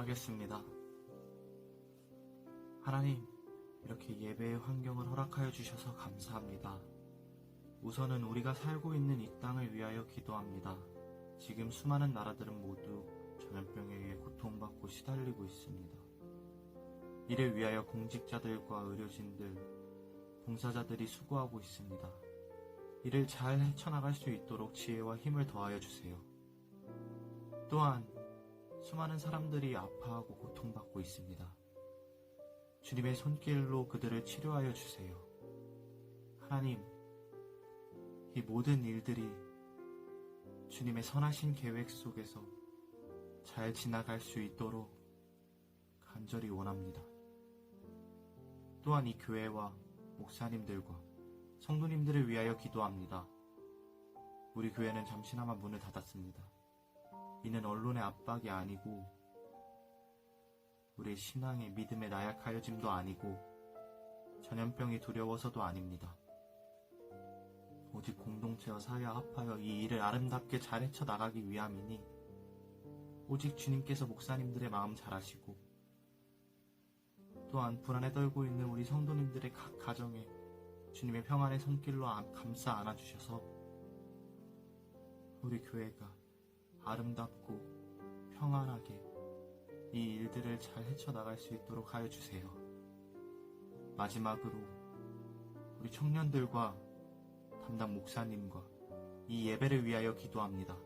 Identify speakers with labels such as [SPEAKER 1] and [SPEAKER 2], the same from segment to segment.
[SPEAKER 1] 기도하겠습니다. 하나님, 이렇게 예배의 환경을 허락하여 주셔서 감사합니다. 우선은 우리가 살고 있는 이 땅을 위하여 기도합니다. 지금 수많은 나라들은 모두 전염병에 의해 고통받고 시달리고 있습니다. 이를 위하여 공직자들과 의료진들, 봉사자들이 수고하고 있습니다. 이를 잘 헤쳐나갈 수 있도록 지혜와 힘을 더하여 주세요. 또한 수많은 사람들이 아파하고 고통받고 있습니다. 주님의 손길로 그들을 치료하여 주세요. 하나님, 이 모든 일들이 주님의 선하신 계획 속에서 잘 지나갈 수 있도록 간절히 원합니다. 또한 이 교회와 목사님들과 성도님들을 위하여 기도합니다. 우리 교회는 잠시나마 문을 닫았습니다. 이는 언론의 압박이 아니고 우리의 신앙의 믿음의 나약하여짐도 아니고 전염병이 두려워서도 아닙니다. 오직 공동체와 사회와 합하여 이 일을 아름답게 잘 헤쳐 나가기 위함이니 오직 주님께서 목사님들의 마음 잘 아시고 또한 불안에 떨고 있는 우리 성도님들의 각 가정에 주님의 평안의 손길로 안- 감싸 안아주셔서 우리 교회가 아름답고 평안하게 이 일들을 잘 헤쳐나갈 수 있도록 하여 주세요. 마지막으로 우리 청년들과 담당 목사님과 이 예배를 위하여 기도합니다.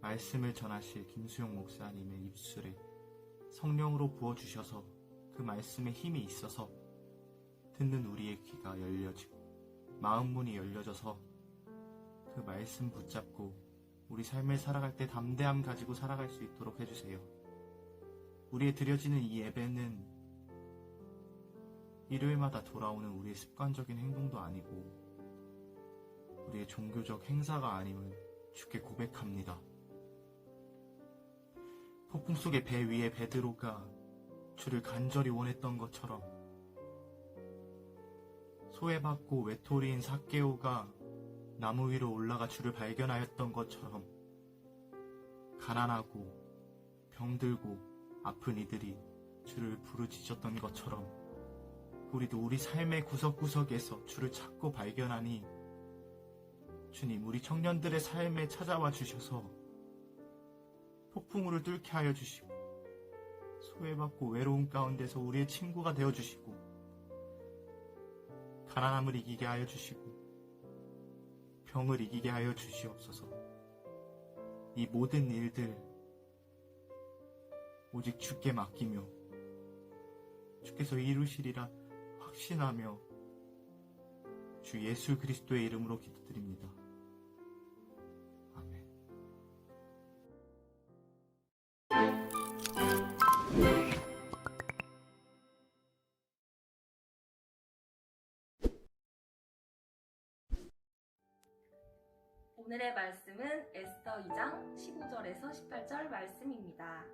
[SPEAKER 1] 말씀을 전하실 김수용 목사님의 입술에 성령으로 부어주셔서 그 말씀에 힘이 있어서 듣는 우리의 귀가 열려지고 마음 문이 열려져서 그 말씀 붙잡고 우리 삶을 살아갈 때 담대함 가지고 살아갈 수 있도록 해주세요. 우리의 드려지는 이 예배는 일요일마다 돌아오는 우리의 습관적인 행동도 아니고 우리의 종교적 행사가 아님을 주께 고백합니다. 폭풍 속의 배 위에 베드로가 주를 간절히 원했던 것처럼 소외받고 외톨이인 사케오가 나무 위로 올라가 주를 발견하였던 것처럼 가난하고 병들고 아픈 이들이 주를 부르짖었던 것처럼 우리도 우리 삶의 구석구석에서 주를 찾고 발견하니 주님 우리 청년들의 삶에 찾아와 주셔서 폭풍우를 뚫게 하여 주시고 소외받고 외로움 가운데서 우리의 친구가 되어 주시고 가난함을 이기게 하여 주시고 병을 이기게 하여 주시옵소서. 이 모든 일들 오직 주께 맡기며 주께서 이루시리라 확신하며 주 예수 그리스도의 이름으로 기도드립니다.
[SPEAKER 2] 오늘의 말씀은 에스더 2장 15절에서 18절 말씀입니다.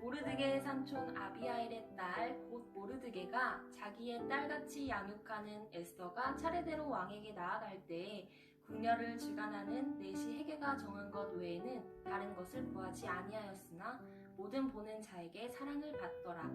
[SPEAKER 2] 모르드게의 삼촌 아비아일의 딸 곧 모르드게가 자기의 딸같이 양육하는 에스더가 차례대로 왕에게 나아갈 때 궁녀를 주관하는 내시 해계가 정한 것 외에는 다른 것을 구하지 아니하였으나 모든 보는 자에게 사랑을 받더라.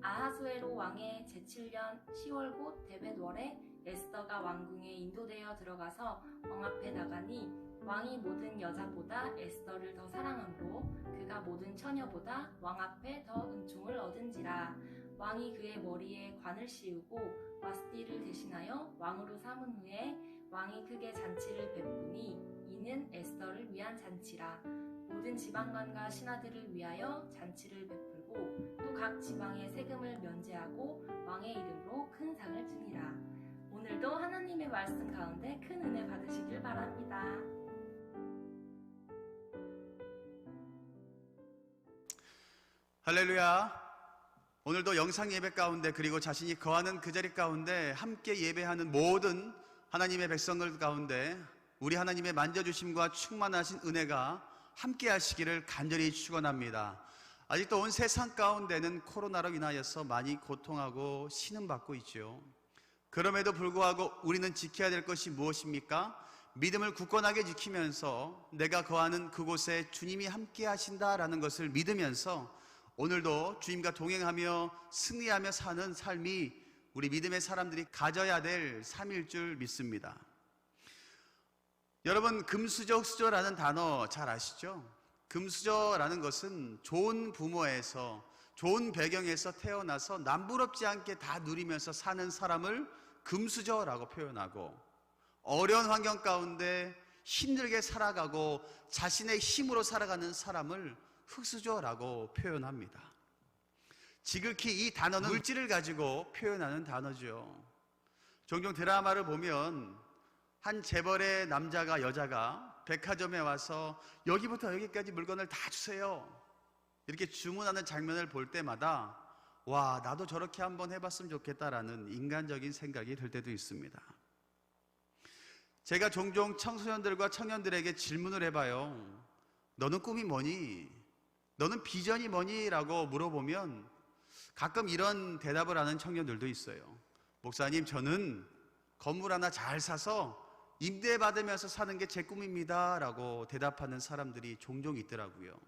[SPEAKER 2] 아하수에로 왕의 제7년 10월 곧 데벳월에 에스더가 왕궁에 인도되어 들어가서 왕 앞에 나가니 왕이 모든 여자보다 에스더를 더 사랑함으로 그가 모든 처녀보다 왕 앞에 더 은총을 얻은지라. 왕이 그의 머리에 관을 씌우고 와스티를 대신하여 왕으로 삼은 후에 왕이 크게 잔치를 베푸니 이는 에스더를 위한 잔치라. 모든 지방관과 신하들을 위하여 잔치를 베풀고 또 각 지방의 세금을 면제하고 왕의 이름으로 큰 상을 주니라 오늘도 하나님의 말씀 가운데 큰 은혜 받으시길 바랍니다.
[SPEAKER 3] 할렐루야. 오늘도 영상 예배 가운데 그리고 자신이 거하는 그 자리 가운데 함께 예배하는 모든 하나님의 백성들 가운데 우리 하나님의 만져주심과 충만하신 은혜가 함께 하시기를 간절히 축원합니다. 아직도 온 세상 가운데는 코로나로 인하여서 많이 고통하고 신음받고 있죠. 그럼에도 불구하고 우리는 지켜야 될 것이 무엇입니까? 믿음을 굳건하게 지키면서 내가 거하는 그곳에 주님이 함께 하신다라는 것을 믿으면서 오늘도 주님과 동행하며 승리하며 사는 삶이 우리 믿음의 사람들이 가져야 될 삶일 줄 믿습니다. 여러분 금수저 흑수저라는 단어 잘 아시죠? 금수저라는 것은 좋은 부모에서 좋은 배경에서 태어나서 남부럽지 않게 다 누리면서 사는 사람을 금수저라고 표현하고 어려운 환경 가운데 힘들게 살아가고 자신의 힘으로 살아가는 사람을 흑수저라고 표현합니다. 지극히 이 단어는 물질을 가지고 표현하는 단어죠. 종종 드라마를 보면 한 재벌의 남자가 여자가 백화점에 와서 여기부터 여기까지 물건을 다 주세요. 이렇게 주문하는 장면을 볼 때마다 와, 나도 저렇게 한번 해봤으면 좋겠다라는 인간적인 생각이 들 때도 있습니다. 제가 종종 청소년들과 청년들에게 질문을 해봐요. 너는 꿈이 뭐니? 너는 비전이 뭐니? 라고 물어보면 가끔 이런 대답을 하는 청년들도 있어요. 목사님, 저는 건물 하나 잘 사서 임대받으면서 사는 게 제 꿈입니다. 라고 대답하는 사람들이 종종 있더라고요.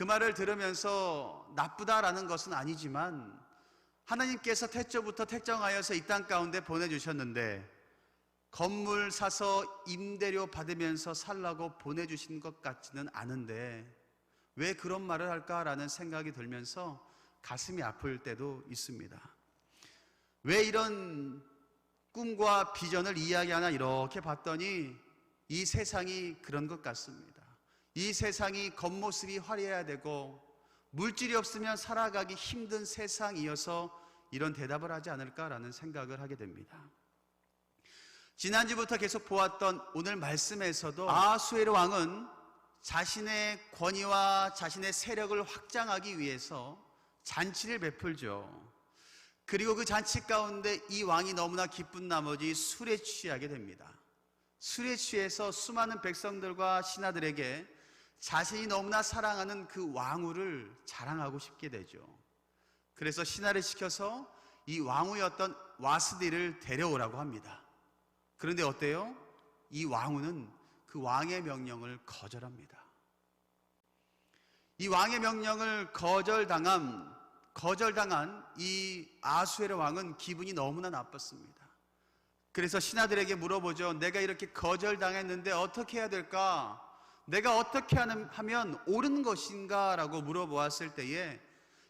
[SPEAKER 3] 그 말을 들으면서 나쁘다라는 것은 아니지만 하나님께서 태초부터 택정하여서 이 땅 가운데 보내주셨는데 건물 사서 임대료 받으면서 살라고 보내주신 것 같지는 않은데 왜 그런 말을 할까라는 생각이 들면서 가슴이 아플 때도 있습니다. 왜 이런 꿈과 비전을 이야기하나 이렇게 봤더니 이 세상이 그런 것 같습니다. 이 세상이 겉모습이 화려해야 되고 물질이 없으면 살아가기 힘든 세상이어서 이런 대답을 하지 않을까라는 생각을 하게 됩니다. 지난주부터 계속 보았던 오늘 말씀에서도 아수에르 왕은 자신의 권위와 자신의 세력을 확장하기 위해서 잔치를 베풀죠. 그리고 그 잔치 가운데 이 왕이 너무나 기쁜 나머지 술에 취하게 됩니다. 술에 취해서 수많은 백성들과 신하들에게 자신이 너무나 사랑하는 그 왕후를 자랑하고 싶게 되죠. 그래서 신하를 시켜서 이 왕후였던 와스디를 데려오라고 합니다. 그런데 어때요? 이 왕후는 그 왕의 명령을 거절합니다. 이 왕의 명령을 거절당한 거절당한 이 아수에르 왕은 기분이 너무나 나빴습니다. 그래서 신하들에게 물어보죠. 내가 이렇게 거절당했는데 어떻게 해야 될까? 내가 어떻게 하면 옳은 것인가? 라고 물어보았을 때에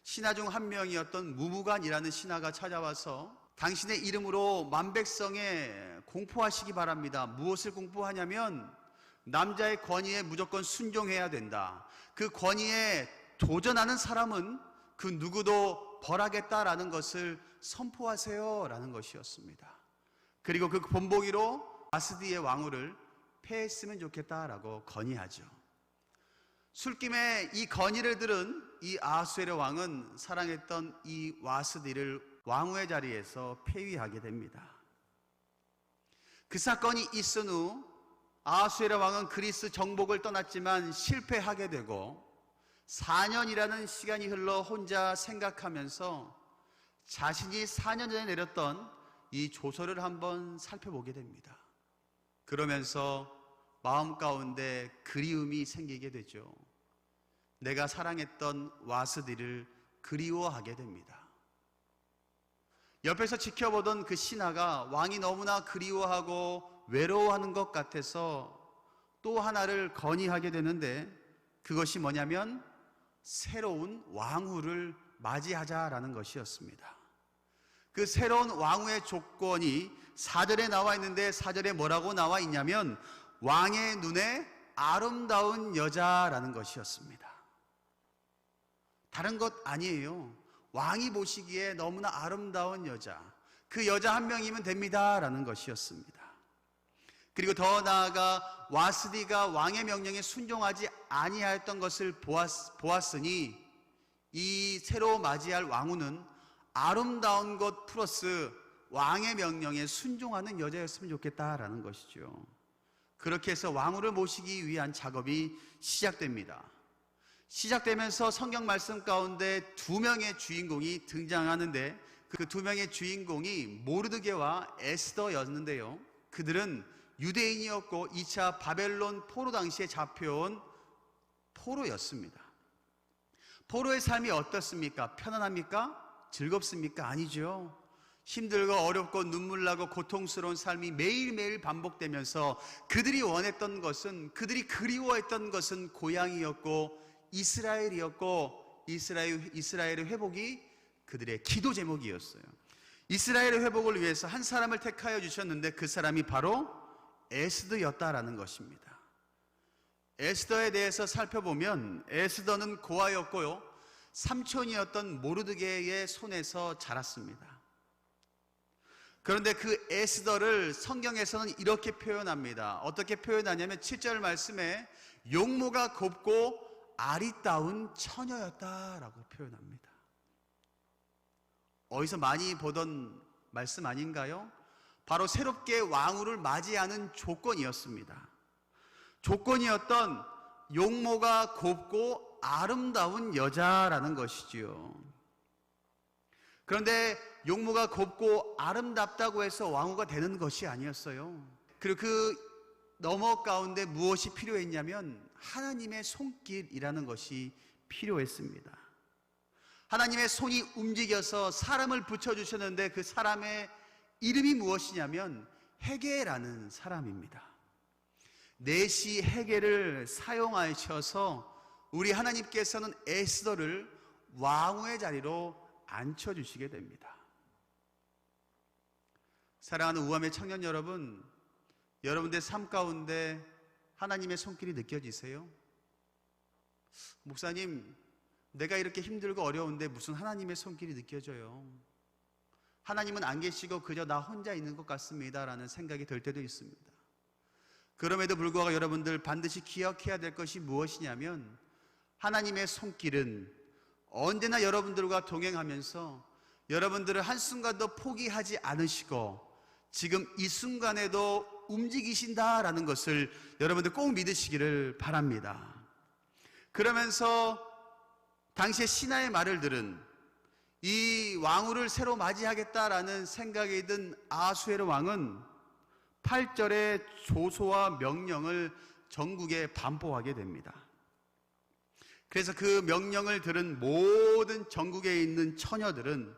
[SPEAKER 3] 신하 중 한 명이었던 무무간이라는 신하가 찾아와서 당신의 이름으로 만백성에 공포하시기 바랍니다. 무엇을 공포하냐면 남자의 권위에 무조건 순종해야 된다. 그 권위에 도전하는 사람은 그 누구도 벌하겠다라는 것을 선포하세요라는 것이었습니다. 그리고 그 본보기로 아스디의 왕후를 폐했으면 좋겠다라고 건의하죠. 술김에 이 건의를 들은 이 아수에르 왕은 사랑했던 이 와스디를 왕후의 자리에서 폐위하게 됩니다. 그 사건이 있은 후 아수에르 왕은 그리스 정복을 떠났지만 실패하게 되고 4년이라는 시간이 흘러 혼자 생각하면서 자신이 4년 전에 내렸던 이 조서를 한번 살펴보게 됩니다. 그러면서 마음 가운데 그리움이 생기게 되죠. 내가 사랑했던 와스디를 그리워하게 됩니다. 옆에서 지켜보던 그 신하가 왕이 너무나 그리워하고 외로워하는 것 같아서 또 하나를 건의하게 되는데 그것이 뭐냐면 새로운 왕후를 맞이하자라는 것이었습니다. 그 새로운 왕후의 조건이 사절에 나와 있는데 사절에 뭐라고 나와 있냐면 왕의 눈에 아름다운 여자라는 것이었습니다. 다른 것 아니에요. 왕이 보시기에 너무나 아름다운 여자. 그 여자 한 명이면 됩니다라는 것이었습니다. 그리고 더 나아가 와스디가 왕의 명령에 순종하지 아니하였던 것을 보았, 으니 이 새로 맞이할 왕후는 아름다운 것 플러스 왕의 명령에 순종하는 여자였으면 좋겠다라는 것이죠. 그렇게 해서 왕후를 모시기 위한 작업이 시작됩니다. 시작되면서 성경 말씀 가운데 두 명의 주인공이 등장하는데 그 두 명의 주인공이 모르드게와 에스더였는데요. 그들은 유대인이었고 2차 바벨론 포로 당시에 잡혀온 포로였습니다. 포로의 삶이 어떻습니까? 편안합니까? 즐겁습니까? 아니죠. 힘들고 어렵고 눈물 나고 고통스러운 삶이 매일매일 반복되면서 그들이 원했던 것은 그들이 그리워했던 것은 고향이었고 이스라엘이었고 이스라엘 이스라엘의 회복이 그들의 기도 제목이었어요. 이스라엘의 회복을 위해서 한 사람을 택하여 주셨는데 그 사람이 바로 에스더였다라는 것입니다. 에스더에 대해서 살펴보면 에스더는 고아였고요. 삼촌이었던 모르드게의 손에서 자랐습니다. 그런데 그 에스더를 성경에서는 이렇게 표현합니다. 어떻게 표현하냐면 7절 말씀에 용모가 곱고 아리따운 처녀였다라고 표현합니다. 어디서 많이 보던 말씀 아닌가요? 바로 새롭게 왕후를 맞이하는 조건이었습니다. 조건이었던 용모가 곱고 아름다운 여자라는 것이지요. 그런데 용모가 곱고 아름답다고 해서 왕후가 되는 것이 아니었어요. 그리고 그 너머 가운데 무엇이 필요했냐면 하나님의 손길이라는 것이 필요했습니다. 하나님의 손이 움직여서 사람을 붙여주셨는데 그 사람의 이름이 무엇이냐면 헤게라는 사람입니다. 내시 헤게를 사용하셔서 우리 하나님께서는 에스더를 왕후의 자리로 앉혀주시게 됩니다. 사랑하는 우함의 청년 여러분, 여러분들 삶 가운데 하나님의 손길이 느껴지세요? 목사님, 내가 이렇게 힘들고 어려운데 무슨 하나님의 손길이 느껴져요? 하나님은 안 계시고 그저 나 혼자 있는 것 같습니다. 라는 생각이 들 때도 있습니다. 그럼에도 불구하고 여러분들 반드시 기억해야 될 것이 무엇이냐면 하나님의 손길은 언제나 여러분들과 동행하면서 여러분들을 한순간도 포기하지 않으시고 지금 이 순간에도 움직이신다라는 것을 여러분들 꼭 믿으시기를 바랍니다. 그러면서 당시에 신하의 말을 들은 이 왕후를 새로 맞이하겠다라는 생각이 든 아수에르 왕은 8절의 조소와 명령을 전국에 반포하게 됩니다. 그래서 그 명령을 들은 모든 전국에 있는 처녀들은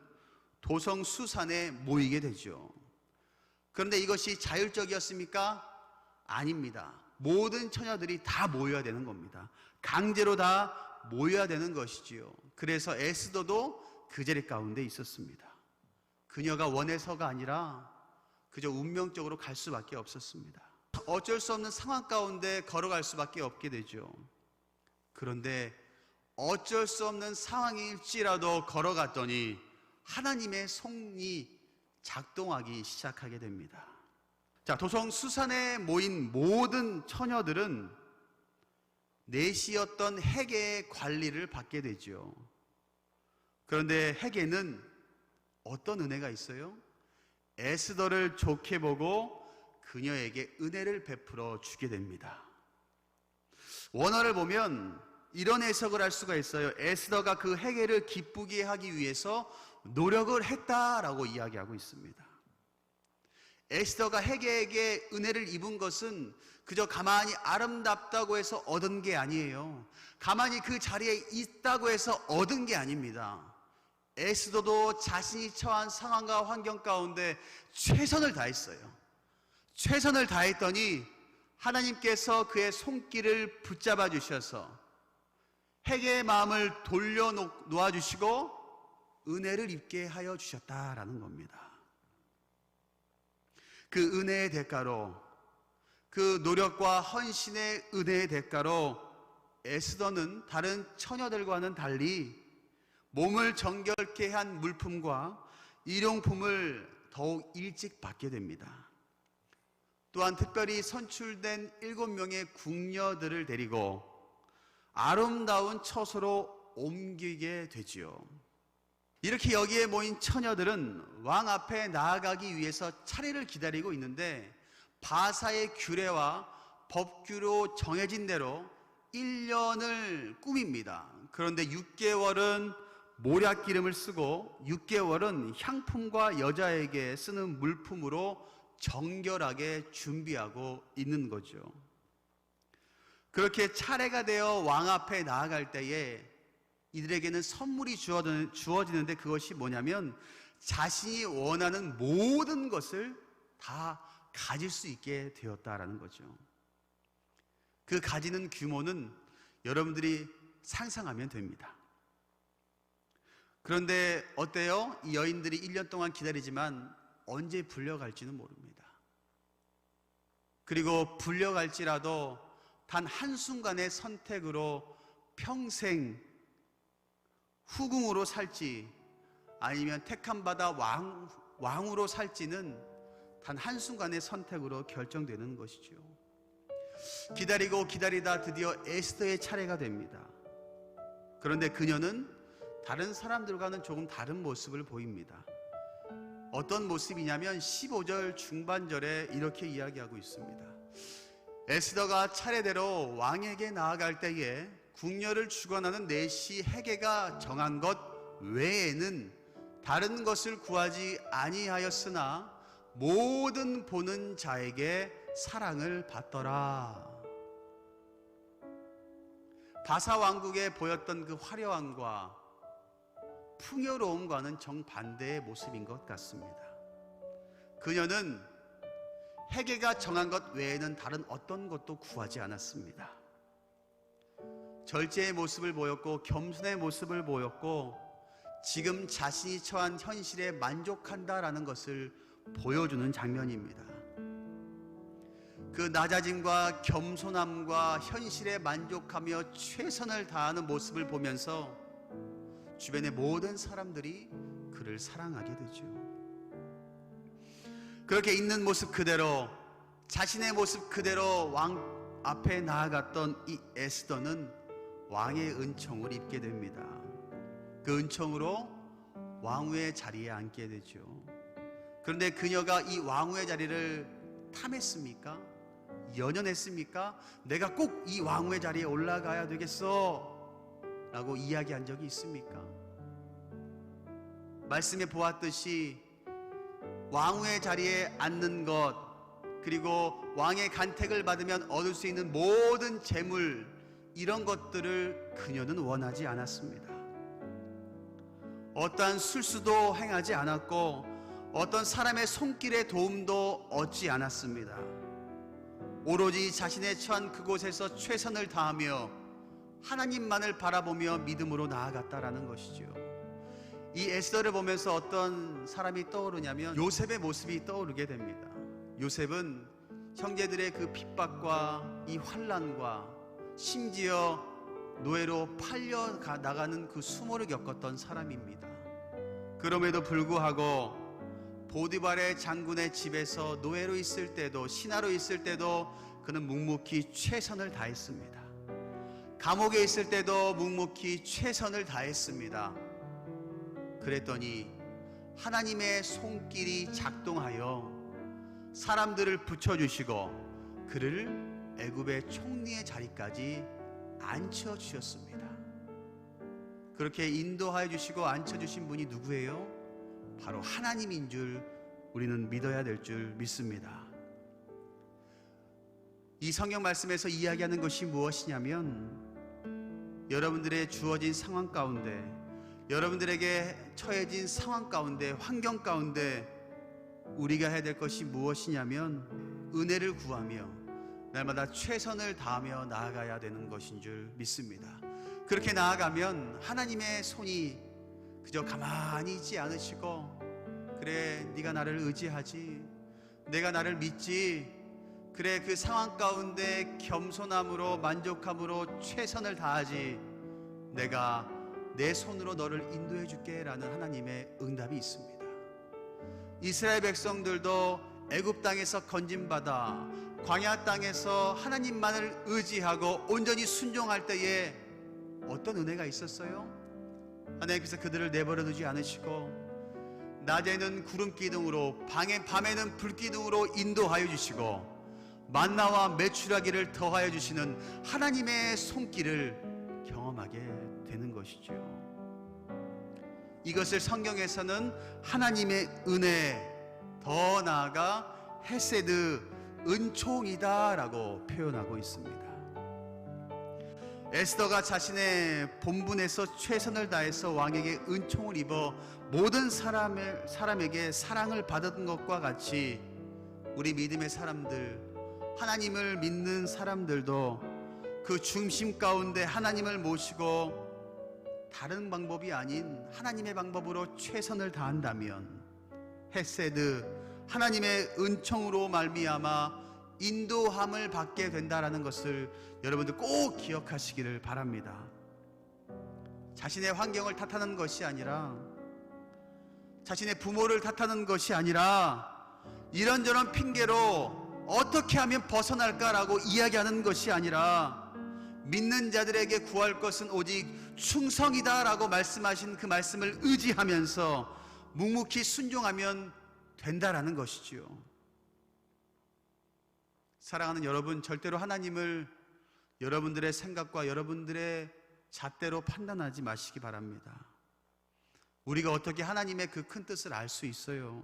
[SPEAKER 3] 도성 수산에 모이게 되죠. 그런데 이것이 자율적이었습니까? 아닙니다. 모든 처녀들이 다 모여야 되는 겁니다. 강제로 다 모여야 되는 것이지요. 그래서 에스더도 그 자리 가운데 있었습니다. 그녀가 원해서가 아니라 그저 운명적으로 갈 수밖에 없었습니다. 어쩔 수 없는 상황 가운데 걸어갈 수밖에 없게 되죠. 그런데 어쩔 수 없는 상황일지라도 걸어갔더니 하나님의 손이 작동하기 시작하게 됩니다. 자, 도성 수산에 모인 모든 처녀들은 내시였던 해계의 관리를 받게 되죠. 그런데 해계는 어떤 은혜가 있어요? 에스더를 좋게 보고 그녀에게 은혜를 베풀어 주게 됩니다. 원어를 보면 이런 해석을 할 수가 있어요. 에스더가 그 해계를 기쁘게 하기 위해서 노력을 했다라고 이야기하고 있습니다. 에스더가 해계에게 은혜를 입은 것은 그저 가만히 아름답다고 해서 얻은 게 아니에요. 가만히 그 자리에 있다고 해서 얻은 게 아닙니다. 에스더도 자신이 처한 상황과 환경 가운데 최선을 다했어요. 최선을 다했더니 하나님께서 그의 손길을 붙잡아 주셔서 해계의 마음을 돌려놓아 주시고 은혜를 입게 하여 주셨다라는 겁니다. 그 은혜의 대가로 그 노력과 헌신의 은혜의 대가로 에스더는 다른 처녀들과는 달리 몸을 정결케 한 물품과 일용품을 더욱 일찍 받게 됩니다. 또한 특별히 선출된 일곱 명의 궁녀들을 데리고 아름다운 처소로 옮기게 되지요. 이렇게 여기에 모인 처녀들은 왕 앞에 나아가기 위해서 차례를 기다리고 있는데 바사의 규례와 법규로 정해진 대로 1년을 꾸밉니다. 그런데 6개월은 모략 기름을 쓰고 6개월은 향품과 여자에게 쓰는 물품으로 정결하게 준비하고 있는 거죠. 그렇게 차례가 되어 왕 앞에 나아갈 때에 이들에게는 선물이 주어지는- 주어지는데 그것이 뭐냐면 자신이 원하는 모든 것을 다 가질 수 있게 되었다라는 거죠. 그 가지는 규모는 여러분들이 상상하면 됩니다. 그런데 어때요? 이 여인들이 1년 동안 기다리지만 언제 불려갈지는 모릅니다. 그리고 불려갈지라도 단 한순간의 선택으로 평생 후궁으로 살지 아니면 택함받아 왕, 왕으로 살지는 단 한순간의 선택으로 결정되는 것이죠. 기다리고 기다리다 드디어 에스더의 차례가 됩니다. 그런데 그녀는 다른 사람들과는 조금 다른 모습을 보입니다. 어떤 모습이냐면 15절 중반절에 이렇게 이야기하고 있습니다. 에스더가 차례대로 왕에게 나아갈 때에 궁녀를 주관하는 내시 해계가 정한 것 외에는 다른 것을 구하지 아니하였으나 모든 보는 자에게 사랑을 받더라. 바사 왕국에 보였던 그 화려함과 풍요로움과는 정반대의 모습인 것 같습니다. 그녀는 해계가 정한 것 외에는 다른 어떤 것도 구하지 않았습니다. 절제의 모습을 보였고 겸손의 모습을 보였고 지금 자신이 처한 현실에 만족한다라는 것을 보여주는 장면입니다. 그 낮아짐과 겸손함과 현실에 만족하며 최선을 다하는 모습을 보면서 주변의 모든 사람들이 그를 사랑하게 되죠. 그렇게 있는 모습 그대로 자신의 모습 그대로 왕 앞에 나아갔던 이 에스더는 왕의 은총을 입게 됩니다. 그 은총으로 왕후의 자리에 앉게 되죠. 그런데 그녀가 이 왕후의 자리를 탐했습니까? 연연했습니까? 내가 꼭 이 왕후의 자리에 올라가야 되겠어. 라고 이야기한 적이 있습니까? 말씀에 보았듯이 왕후의 자리에 앉는 것, 그리고 왕의 간택을 받으면 얻을 수 있는 모든 재물, 이런 것들을 그녀는 원하지 않았습니다. 어떠한 술수도 행하지 않았고, 어떤 사람의 손길의 도움도 얻지 않았습니다. 오로지 자신의 처한 그곳에서 최선을 다하며 하나님만을 바라보며 믿음으로 나아갔다라는 것이죠. 이 에스더를 보면서 어떤 사람이 떠오르냐면 요셉의 모습이 떠오르게 됩니다. 요셉은 형제들의 그 핍박과 이 환란과 심지어 노예로 팔려 가- 나가는 그 수모를 겪었던 사람입니다. 그럼에도 불구하고 보디발의 장군의 집에서 노예로 있을 때도 신하로 있을 때도 그는 묵묵히 최선을 다했습니다. 감옥에 있을 때도 묵묵히 최선을 다했습니다. 그랬더니 하나님의 손길이 작동하여 사람들을 붙여주시고 그를 애굽의 총리의 자리까지 앉혀 주셨습니다. 그렇게 인도하여 주시고 앉혀 주신 분이 누구예요? 바로 하나님인 줄 우리는 믿어야 될 줄 믿습니다. 이 성경 말씀에서 이야기하는 것이 무엇이냐면 여러분들의 주어진 상황 가운데 여러분들에게 처해진 상황 가운데 환경 가운데 우리가 해야 될 것이 무엇이냐면 은혜를 구하며 날마다 최선을 다하며 나아가야 되는 것인 줄 믿습니다. 그렇게 나아가면 하나님의 손이 그저 가만히 있지 않으시고 그래 네가 나를 의지하지 내가 나를 믿지 그래 그 상황 가운데 겸손함으로 만족함으로 최선을 다하지 내가 내 손으로 너를 인도해 줄게라는 하나님의 응답이 있습니다. 이스라엘 백성들도 애굽 땅에서 건진받아 광야 땅에서 하나님만을 의지하고 온전히 순종할 때에 어떤 은혜가 있었어요? 하나님께서 그들을 내버려 두지 않으시고 낮에는 구름 기둥으로 방에 밤에는 불 기둥으로 인도하여 주시고 만나와 메추라기를 더하여 주시는 하나님의 손길을 경험하게 것이죠. 이것을 성경에서는 하나님의 은혜, 더 나아가 헤세드 은총이다라고 표현하고 있습니다. 에스더가 자신의 본분에서 최선을 다해서 왕에게 은총을 입어 모든 사람의, 사람에게 사랑을 받은 것과 같이 우리 믿음의 사람들, 하나님을 믿는 사람들도 그 중심 가운데 하나님을 모시고 다른 방법이 아닌 하나님의 방법으로 최선을 다한다면 헤세드 하나님의 은총으로 말미암아 인도함을 받게 된다라는 것을 여러분들 꼭 기억하시기를 바랍니다. 자신의 환경을 탓하는 것이 아니라 자신의 부모를 탓하는 것이 아니라 이런저런 핑계로 어떻게 하면 벗어날까라고 이야기하는 것이 아니라 믿는 자들에게 구할 것은 오직 충성이다라고 말씀하신 그 말씀을 의지하면서 묵묵히 순종하면 된다라는 것이지요. 사랑하는 여러분, 절대로 하나님을 여러분들의 생각과 여러분들의 잣대로 판단하지 마시기 바랍니다. 우리가 어떻게 하나님의 그 큰 뜻을 알 수 있어요?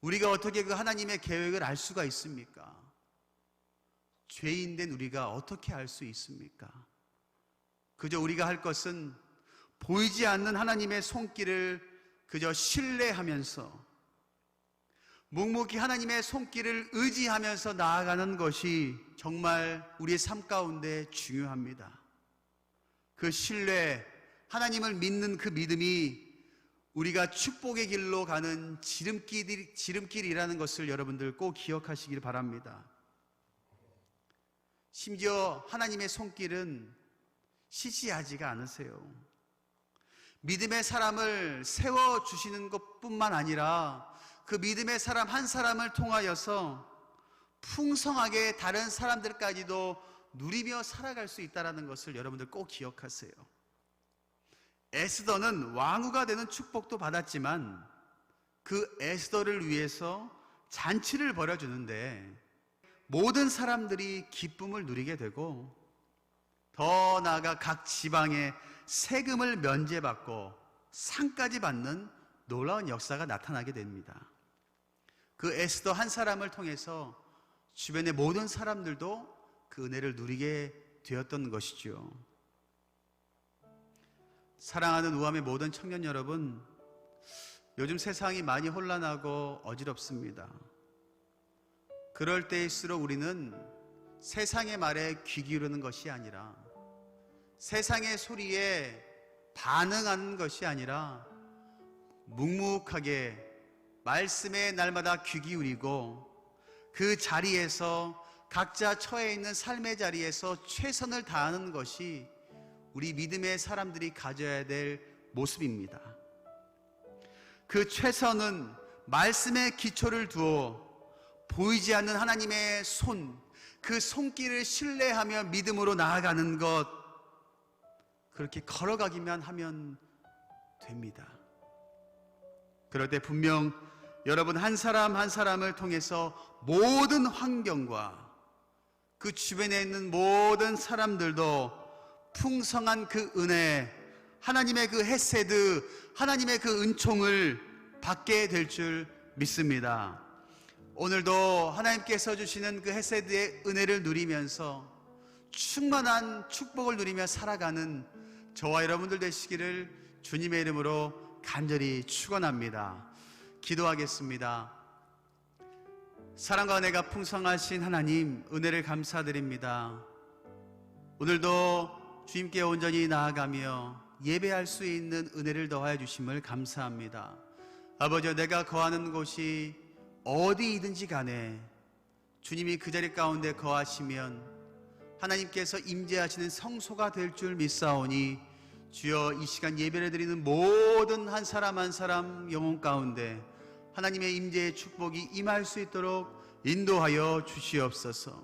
[SPEAKER 3] 우리가 어떻게 그 하나님의 계획을 알 수가 있습니까? 죄인 된 우리가 어떻게 알 수 있습니까? 그저 우리가 할 것은 보이지 않는 하나님의 손길을 그저 신뢰하면서 묵묵히 하나님의 손길을 의지하면서 나아가는 것이 정말 우리의 삶 가운데 중요합니다. 그 신뢰, 하나님을 믿는 그 믿음이 우리가 축복의 길로 가는 지름길, 지름길이라는 것을 여러분들 꼭 기억하시길 바랍니다. 심지어 하나님의 손길은 시시하지가 않으세요. 믿음의 사람을 세워주시는 것 뿐만 아니라 그 믿음의 사람 한 사람을 통하여서 풍성하게 다른 사람들까지도 누리며 살아갈 수 있다는 것을 여러분들 꼭 기억하세요. 에스더는 왕후가 되는 축복도 받았지만 그 에스더를 위해서 잔치를 벌여주는데 모든 사람들이 기쁨을 누리게 되고 더 나아가 각 지방에 세금을 면제받고 상까지 받는 놀라운 역사가 나타나게 됩니다. 그 에스더 한 사람을 통해서 주변의 모든 사람들도 그 은혜를 누리게 되었던 것이죠. 사랑하는 우함의 모든 청년 여러분, 요즘 세상이 많이 혼란하고 어지럽습니다. 그럴 때일수록 우리는 세상의 말에 귀 기울이는 것이 아니라 세상의 소리에 반응하는 것이 아니라 묵묵하게 말씀에 날마다 귀 기울이고 그 자리에서 각자 처해 있는 삶의 자리에서 최선을 다하는 것이 우리 믿음의 사람들이 가져야 될 모습입니다. 그 최선은 말씀의 기초를 두어 보이지 않는 하나님의 손, 그 손길을 신뢰하며 믿음으로 나아가는 것, 그렇게 걸어가기만 하면 됩니다. 그럴 때 분명 여러분 한 사람 한 사람을 통해서 모든 환경과 그 주변에 있는 모든 사람들도 풍성한 그 은혜, 하나님의 그 헤세드, 하나님의 그 은총을 받게 될 줄 믿습니다. 오늘도 하나님께서 주시는 그 헤세드의 은혜를 누리면서 충만한 축복을 누리며 살아가는 저와 여러분들 되시기를 주님의 이름으로 간절히 축원합니다. 기도하겠습니다. 사랑과 은혜가 풍성하신 하나님 은혜를 감사드립니다. 오늘도 주님께 온전히 나아가며 예배할 수 있는 은혜를 더하여 주심을 감사합니다. 아버지 내가 거하는 곳이 어디이든지 간에 주님이 그 자리 가운데 거하시면 하나님께서 임재하시는 성소가 될 줄 믿사오니 주여 이 시간 예배를 드리는 모든 한 사람 한 사람 영혼 가운데 하나님의 임재의 축복이 임할 수 있도록 인도하여 주시옵소서.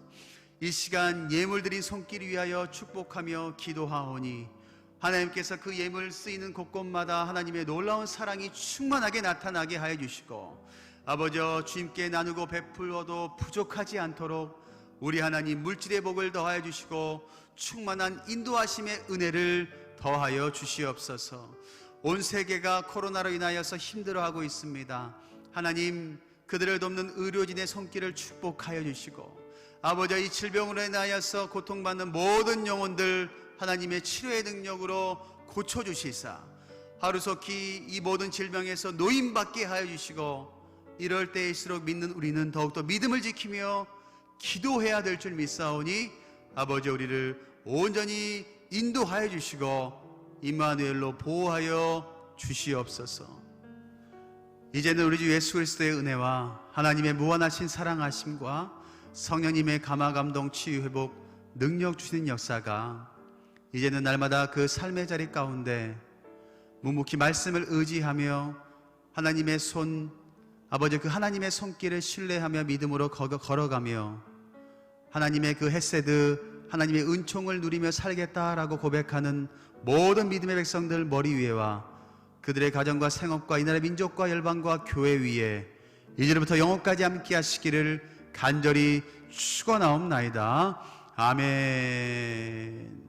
[SPEAKER 3] 이 시간 예물 드린 손길 위하여 축복하며 기도하오니 하나님께서 그 예물 쓰이는 곳곳마다 하나님의 놀라운 사랑이 충만하게 나타나게 하여 주시고 아버지 주님께 나누고 베풀어도 부족하지 않도록 우리 하나님 물질의 복을 더하여 주시고 충만한 인도하심의 은혜를 더하여 주시옵소서. 온 세계가 코로나로 인하여서 힘들어하고 있습니다. 하나님 그들을 돕는 의료진의 손길을 축복하여 주시고 아버지 이 질병으로 인하여서 고통받는 모든 영혼들 하나님의 치료의 능력으로 고쳐 주시사 하루속히 이 모든 질병에서 노임받게 하여 주시고 이럴 때일수록 믿는 우리는 더욱더 믿음을 지키며 기도해야 될 줄 믿사오니 아버지 우리를 온전히 인도하여 주시고 임마누엘로 보호하여 주시옵소서. 이제는 우리 주 예수 그리스도의 은혜와 하나님의 무한하신 사랑하심과 성령님의 감화 감동 치유 회복 능력 주시는 역사가 이제는 날마다 그 삶의 자리 가운데 묵묵히 말씀을 의지하며 하나님의 손 아버지 그 하나님의 손길을 신뢰하며 믿음으로 거- 걸어가며 하나님의 그 헤세드 하나님의 은총을 누리며 살겠다라고 고백하는 모든 믿음의 백성들 머리 위에와 그들의 가정과 생업과 이 나라의 민족과 열방과 교회 위에 이제부터 영혼까지 함께 하시기를 간절히 축원하옵나이다. 아멘.